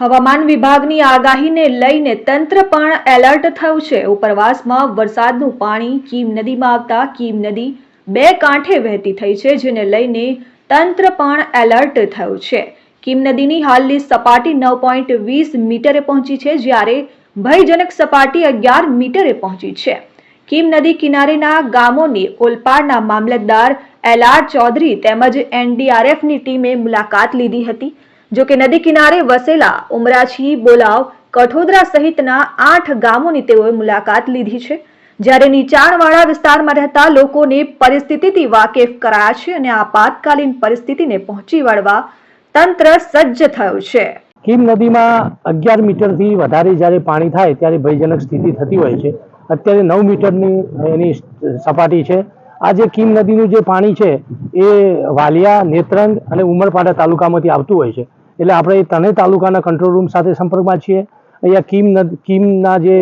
હવામાન વિભાગની આગાહીને લઈને તંત્ર પણ એલર્ટ થયું છે. ઉપરવાસમાં વરસાદનું પાણી કીમ નદીમાં આવતા કીમ નદી બે કાંઠે વહેતી થઈ છે, જેને લઈને તંત્ર પણ એલર્ટ થયું છે. કીમ નદીની હાલની સપાટી નવ પોઈન્ટ વીસ મીટરે પહોંચી છે, જ્યારે ભયજનક સપાટી અગિયાર મીટરે પહોંચી છે. કીમ નદી કિનારેના ગામોની ઓલપાડના મામલતદાર એલ આર ચૌધરી તેમજ એનડીઆરએફની ટીમે મુલાકાત લીધી હતી. જો કે નદી કિનારે વસેલા ઉમરાછી બોલાવ, કઠોદરા સહિતના આઠ ગામોની તેઓએ મુલાકાત લીધી છે. જ્યારે નીચાણવાળા વિસ્તારમાં રહેતા લોકોને પરિસ્થિતિથી વાકેફ કરાયા છે અને આપાતકાલીન પરિસ્થિતિને પહોંચી વળવા તંત્ર સજ્જ થયું છે. કીમ નદીમાં અગિયાર મીટરથી વધારે જ્યારે પાણી થાય ત્યારે ભયજનક સ્થિતિ થતી હોય છે. અત્યારે નવ મીટરની એની સપાટી છે. આ જે કીમ નદીનું જે પાણી છે એ વાલિયા, નેત્રંગ અને ઉમરપાડા તાલુકામાંથી આવતું હોય છે. એટલે આપણે ત્રણેય તાલુકાના કંટ્રોલ રૂમ સાથે સંપર્કમાં છીએ. અહીંયા કીમ કીમના જે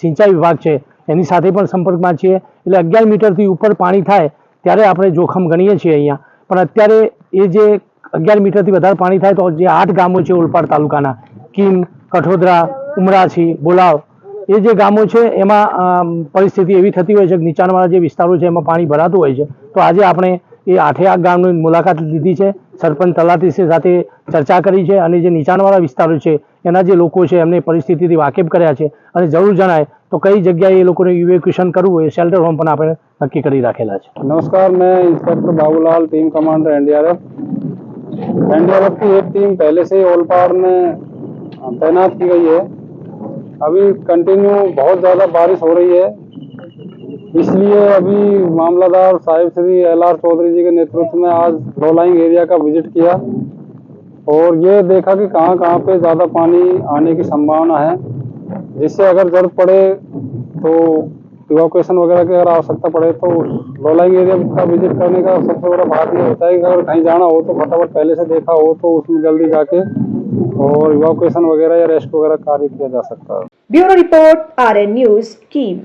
સિંચાઈ વિભાગ છે, એની સાથે પણ સંપર્કમાં છીએ. એટલે અગિયાર મીટરથી ઉપર પાણી થાય ત્યારે આપણે જોખમ ગણીએ છીએ અહીંયા. પણ અત્યારે એ જે અગિયાર મીટરથી વધારે પાણી થાય તો જે આઠ ગામો છે ઓલપાડ તાલુકાના, કીમ, કઠોદરા, ઉમરાછી, બોલાવ, એ જે ગામો છે એમાં પરિસ્થિતિ એવી થતી હોય છે કે નીચાણવાળા જે વિસ્તારો છે એમાં પાણી ભરાતું હોય છે. તો આજે આપણે એ આઠે આઠ ગામની મુલાકાત લીધી છે સરપંચ તલાટી સાથે ચર્ચા કરી છે અને જે નીચાણવાળા વિસ્તારો છે એના જે લોકો છે એમને પરિસ્થિતિથી વાકેફ કર્યા છે અને જરૂર જણાય તો કઈ જગ્યાએ એ લોકોને ઇવેક્યુએશન કરવું એ શેલ્ટર હોમ પણ આપણે નક્કી કરી રાખેલા છે नमस्कार मैं inspector Babulal team commander NDRF NDRF की एक टीम पहले से ही ओलपाड़ में तैनात की गई है अभी कंटिन्यू बहुत ज़्यादा बारिश हो रही है इसलिए अभी मामलादार साहिब श्री एल आर चौधरी जी के नेतृत्व में आज डोलाइंग एरिया का विज़िट किया और ये देखा कि कहाँ कहाँ पे ज़्यादा पानी आने की संभावना है। जिससे अगर ज़रूरत पड़े तो इवोकेशन वगैरह की अगर आवश्यकता पड़े तो डोलाइंग एरिया का विज़िट करने का सबसे बड़ा भाग ये होता है कि अगर कहीं जाना हो तो फटाफट पहले से देखा हो तो उसमें जल्दी जाके और इवोकेशन वगैरह या रेस्ट वगैरह कार्य किया जा सकता है। ब्यूरो रिपोर्ट, आरएन न्यूज़ की